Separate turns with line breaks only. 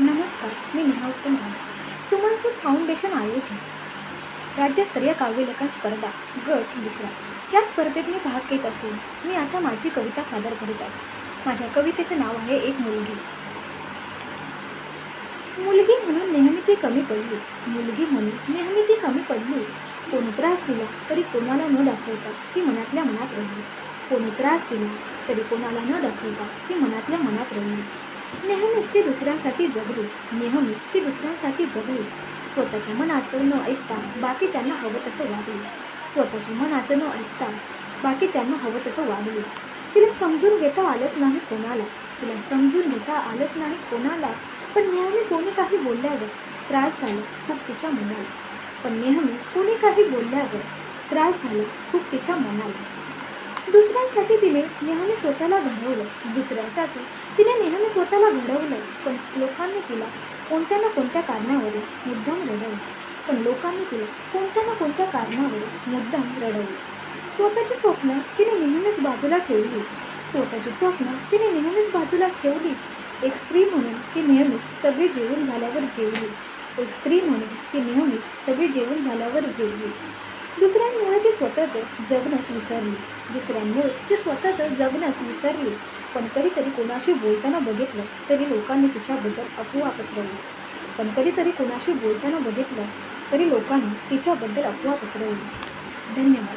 नमस्कार मी नेहा उत्तम राव सुमनसूर फाउंडेशन आयोजित राज्यस्तरीय काव्यलेखन स्पर्धा गट दुसरा. या स्पर्धेत मी भाग घेत असून मी आता माझी कविता सादर करीत आहे. माझ्या कवितेचे नाव आहे एक मुलगी. मुलगी म्हणून नेहमी ती कमी पडली. मुलगी म्हणून नेहमी ती कमी पडली. कोणी त्रास दिला तरी कोणाला न दाखवता ती मनातल्या मनात राहिली कोणी त्रास दिला तरी कोणाला न दाखवता ती मनातल्या मनात राहिली नेहमीच ती दुसऱ्यांसाठी जगली नेहमीच ती दुसऱ्यांसाठी जगली. स्वतःच्या मनाचं न ऐकता बाकीच्यांना हवं तसं वागली. स्वतःच्या मनाचं न ऐकता बाकीच्यांना हवं तसं वागली. तिला समजून घेता आलंच नाही कोणाला. तिला समजून घेता आलंच नाही कोणाला. पण नेहमी कोणी काही बोलल्यावर त्रास झाला खूप तिच्या मनाला. पण नेहमी कोणी काही बोलल्यावर त्रास झाला खूप तिच्या मनाला. दुसऱ्यांसाठी तिने नेहमी स्वतःला घडवलं. दुसऱ्यांसाठी तिने नेहमी स्वतःला घडवलं. पण लोकांनी तिला कोणत्या ना कोणत्या कारणावरून मुद्दाम रडवलं. पण लोकांनी तिला कोणत्या ना कोणत्या कारणावरून मुद्दाम रडवलं. स्वतःची स्वप्न तिने नेहमीच बाजूला ठेवली. स्वतःची स्वप्न तिने नेहमीच बाजूला ठेवली. एक स्त्री म्हणून ती नेहमीच सगळी जेवण झाल्यावर जेवली. एक स्त्री म्हणून ती नेहमीच सगळी जेवण झाल्यावर जेवली. दुसऱ्यांमुळे ती स्वतःचं जगणंच विसरली. दुसऱ्यांमुळे ती स्वतःचं जगणंच विसरली. पण कधीतरी कोणाशी बोलताना बघितलं तरी लोकांनी तिच्याबद्दल अफवा पसरवली. पण कधीतरी कोणाशी बोलताना बघितलं तरी लोकांनी तिच्याबद्दल अफवा पसरवली. धन्यवाद.